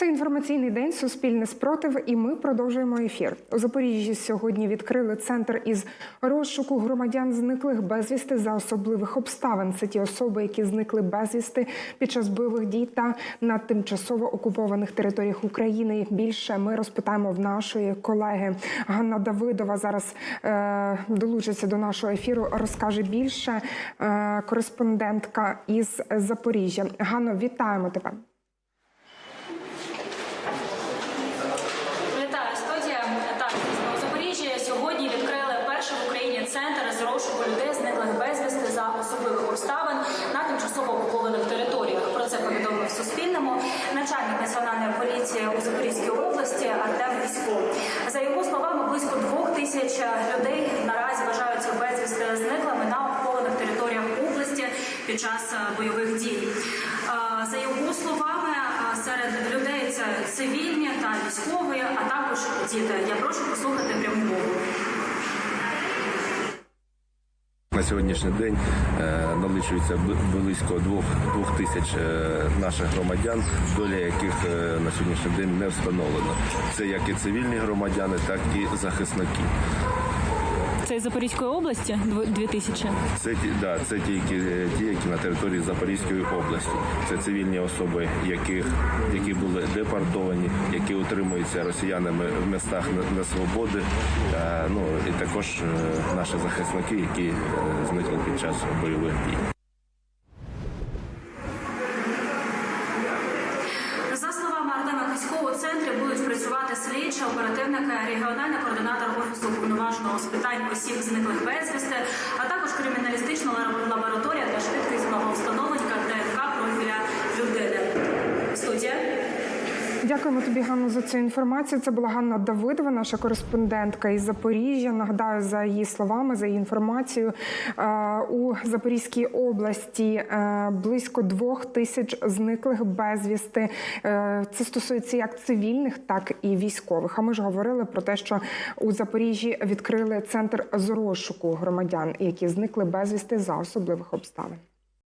Це інформаційний день Суспільне спротив, і ми продовжуємо ефір. У Запоріжжі сьогодні відкрили центр із розшуку громадян, зниклих безвісти за особливих обставин. Це ті особи, які зникли безвісти під час бойових дій та на тимчасово окупованих територіях України. Більше ми розпитаємо в нашої колеги Ганна Давидова. Зараз е, долучиться до нашого ефіру. Розкаже більше е, кореспондентка із Запоріжжя. Ганно, вітаємо тебе. Вітаю студія. Так, дійсно, у Запоріжжі сьогодні відкрили перший в Україні центр з розшуку людей, зниклих безвісти за особливих обставин на тимчасово окупованих територіях. Про це повідомив Суспільному начальник національної у Запорізькій області Артем Військо. За його словами, близько двох тисяч людей наразі вважаються безвісти зниклими на окупованих територіях області під час е, бойових дій. Е, За його словами, е, серед людей це цивільні та військові, а також діти. Я прошу послухати пряму мову. Сьогоднішній день е, налічується близько двох, двох тисяч е, наших громадян, доля яких е, на сьогоднішній день не встановлено. Це як і цивільні громадяни, так і захисники. Це із Запорізької області 2000. Це ті, да, це ті, які, ті, які на території Запорізької області. Це цивільні особи, яких, які були депортовані, які утримуються росіянами в містах на- несвободи. Е, ну і також е, наші захисники, які е, зникли під час бойових дій. За словами Артема Киського, у центрі будуть працювати слідчі, оперативники, регіональний координатор офісу уповноваженого з питань осіб зниклих безвісти, а також криміналістичного лаб- Дякуємо тобі, Ганно, за цю інформацію. Це була Ганна Давидова, наша кореспондентка із Запоріжжя. Нагадаю, за її словами, за її інформацією, е, у Запорізькій області е, близько двох тисяч зниклих безвісти. Е, Це стосується як цивільних, так і військових. А ми ж говорили про те, що у Запоріжжі відкрили центр з розшуку громадян, які зникли безвісти за особливих обставин.